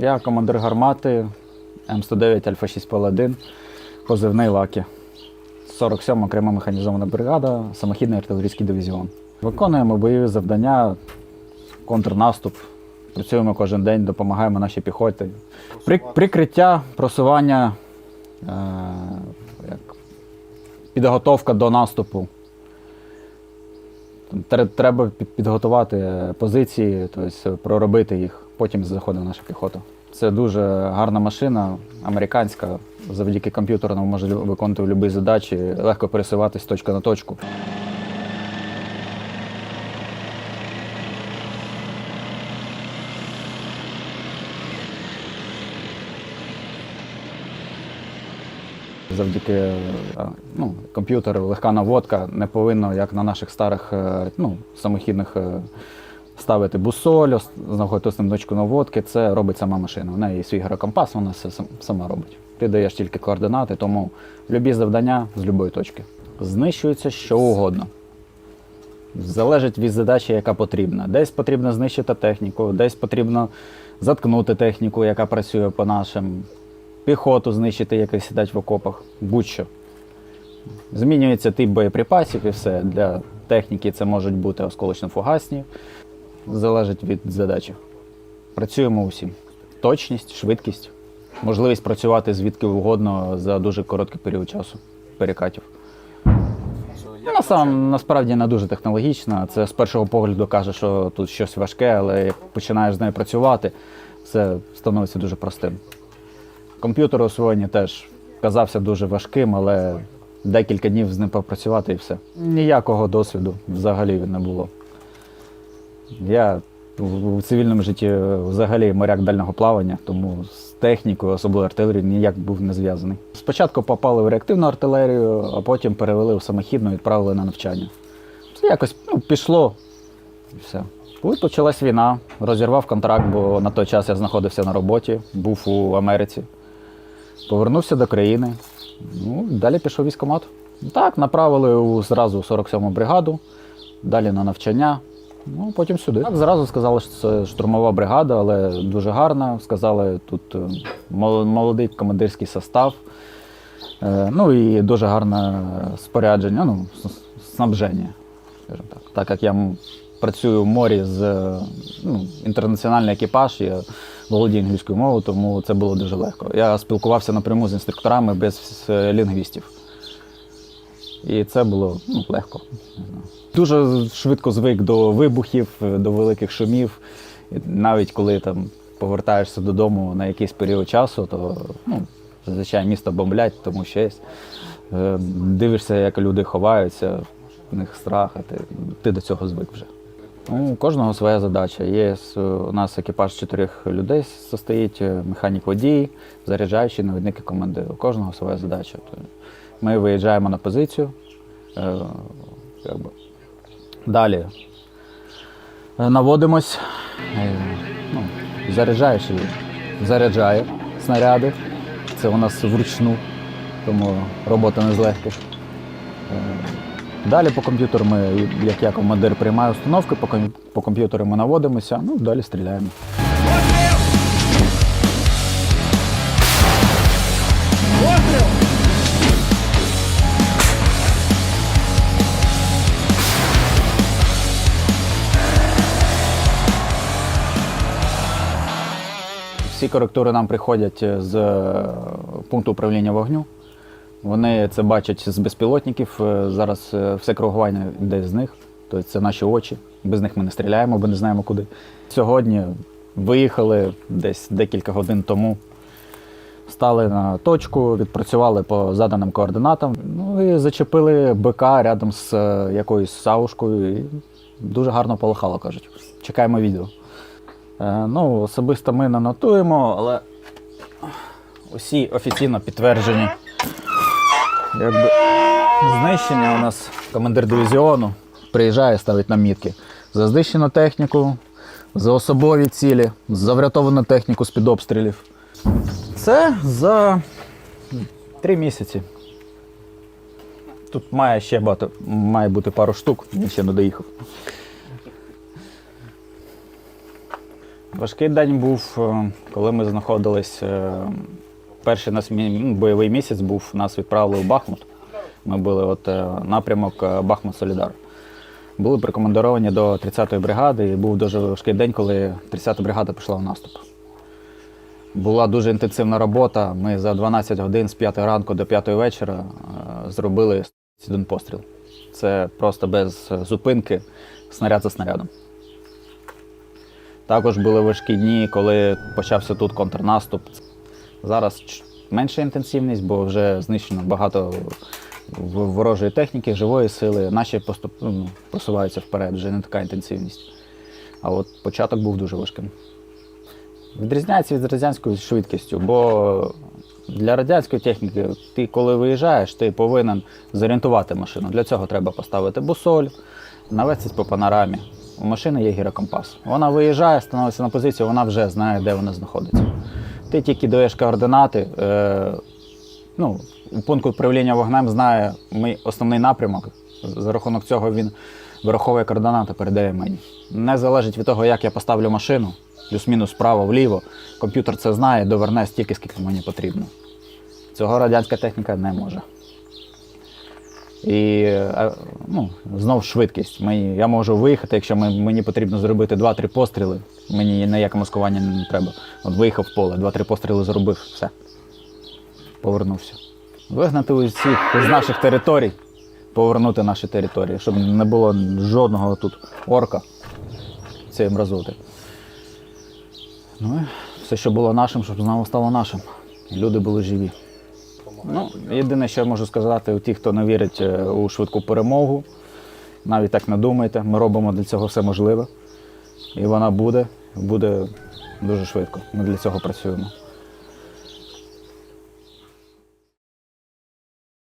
Я командир гармати М109 Альфа 6 Паладин, позивний Лакі. 47 окрема механізована бригада, самохідний артилерійський дивізіон. Виконуємо бойові завдання, контрнаступ. Працюємо кожен день, допомагаємо нашій піхоті. При, прикриття, просування, е, як, підготовка до наступу. Треба підготувати позиції, тобто проробити їх, потім заходить наша піхота. Це дуже гарна машина, американська. Завдяки комп'ютеру вона може виконувати будь-які задачі, легко пересуватись з точки на точку. Завдяки е, ну, комп'ютеру легка наводка не повинно, як на наших старих е, ну, самохідних ставити бусоль, знаходити основну точку наводки. Це робить сама машина. У неї свій гірокомпас, вона все сама робить. Ти даєш тільки координати, тому любі завдання з будь-якої точки. Знищується що угодно. Залежить від задачі, яка потрібна. Десь потрібно знищити техніку, десь потрібно заткнути техніку, яка працює по нашим, піхоту знищити, яка сидять в окопах, будь-що. Змінюється тип боєприпасів і все. Для техніки це можуть бути осколочно-фугасні. Залежить від задачі. Працюємо усім. Точність, швидкість, можливість працювати звідки угодно за дуже короткий період часу перекатів. Вона сам насправді не дуже технологічна. Це з першого погляду каже, що тут щось важке, але як починаєш з нею працювати, все становиться дуже простим. Комп'ютер освоєння теж казався дуже важким, але декілька днів з ним попрацювати і все. Ніякого досвіду взагалі не було. Я в цивільному житті взагалі моряк дальнього плавання, тому з технікою, особливо артилерією, ніяк був не зв'язаний. Спочатку попали в реактивну артилерію, а потім перевели в самохідну і відправили на навчання. Це якось ну, пішло і все. Коли почалась війна, розірвав контракт, бо на той час я знаходився на роботі, був у Америці. Повернувся до країни. Ну, далі пішов військкомат. Так, направили у, зразу 47-му бригаду, далі на навчання. Ну, потім сюди. Так, зразу сказали, що це штурмова бригада, але дуже гарна. Сказали, тут е, молодий командирський состав. Е, Ну і дуже гарне спорядження, ну, снабження, скажімо так. Так як я працюю в морі з е, ну, інтернаціональний екіпаж, я володію англійською мовою, тому це було дуже легко. Я спілкувався напряму з інструкторами без лінгвістів. І це було ну, легко. Дуже швидко звик до вибухів, до великих шумів. Навіть коли там повертаєшся додому на якийсь період часу, то ну, зазвичай місто бомблять, тому що є. Е, Дивишся, як люди ховаються, в них страх, а ти, ти до цього звик вже. Ну, у кожного своя задача. Є у нас екіпаж чотирьох людей состоїть, е, механік водій, заряджаючий, навідник і командир. У кожного своя задача. Ми виїжджаємо на позицію. е, Далі е, наводимось. е, Ну, заряджаючий заряджає снаряди. Це у нас вручну, тому робота не з легких. Далі по комп'ютеру ми, як я командир, приймаю установки, по, ком- по комп'ютеру ми наводимося, ну далі стріляємо. Всі коректури нам приходять з е, пункту управління вогню. Вони це бачать з безпілотників. Е, Зараз е, все коригування йде з них. Тобто це наші очі. Без них ми не стріляємо, бо не знаємо куди. Сьогодні виїхали десь декілька годин тому. Стали на точку, відпрацювали по заданим координатам. Ну і зачепили БК рядом з е, якоюсь саушкою. І дуже гарно полихало, кажуть. Чекаємо відео. Е, Ну, особисто ми не нотуємо, але усі офіційно підтверджені. Якби знищення у нас командир дивізіону приїжджає, ставить нам мітки. За знищену техніку, за особові цілі, за врятовану техніку з-під обстрілів. Це за три місяці. Тут має ще багато, має бути пару штук, він ще не доїхав. Важкий день був, е, коли ми знаходились. е, Перший нас ну, бойовий місяць був, нас відправили в Бахмут. Ми були от е, напрямок е, Бахмут Солідар. Були прикомандировані до 30-ї бригади, і був дуже важкий день, коли 30-та бригада пішла в наступ. Була дуже інтенсивна робота. Ми за 12 годин з 5 ранку до 5 вечора зробили 101 постріл. Це просто без зупинки, снаряд за снарядом. Також були важкі дні, коли почався тут контрнаступ. Зараз менша інтенсивність, бо вже знищено багато ворожої техніки, живої сили. Наші поступ, ну, просуваються вперед, вже не така інтенсивність. А от початок був дуже важким. Відрізняється від радянською швидкістю, бо для радянської техніки ти, коли виїжджаєш, ти повинен зорієнтувати машину. Для цього треба поставити бусоль, навестись по панорамі. У машини є гірокомпас. Вона виїжджає, становиться на позицію, вона вже знає, де вона знаходиться. Ти тільки даєш координати. Е, ну, пункт управління вогнем знає мій основний напрямок. За рахунок цього він вираховує координати, передає мені. Не залежить від того, як я поставлю машину, плюс-мінус вправо, вліво. Комп'ютер це знає, доверне стільки, скільки мені потрібно. Цього радянська техніка не може. І ну, знов швидкість. Мені, я можу виїхати, якщо мені потрібно зробити 2-3 постріли. Мені ніяке маскування не треба. От виїхав в поле, 2-3 постріли зробив, все. Повернувся. Вигнати усіх з наших територій, повернути наші території, щоб не було жодного тут орка цієї мразоти. Ну і все, що було нашим, щоб знову стало нашим. Люди були живі. Ну, єдине, що я можу сказати, у ті, хто не вірить е, у швидку перемогу, навіть так не думайте, ми робимо для цього все можливе. І вона буде, буде дуже швидко. Ми для цього працюємо.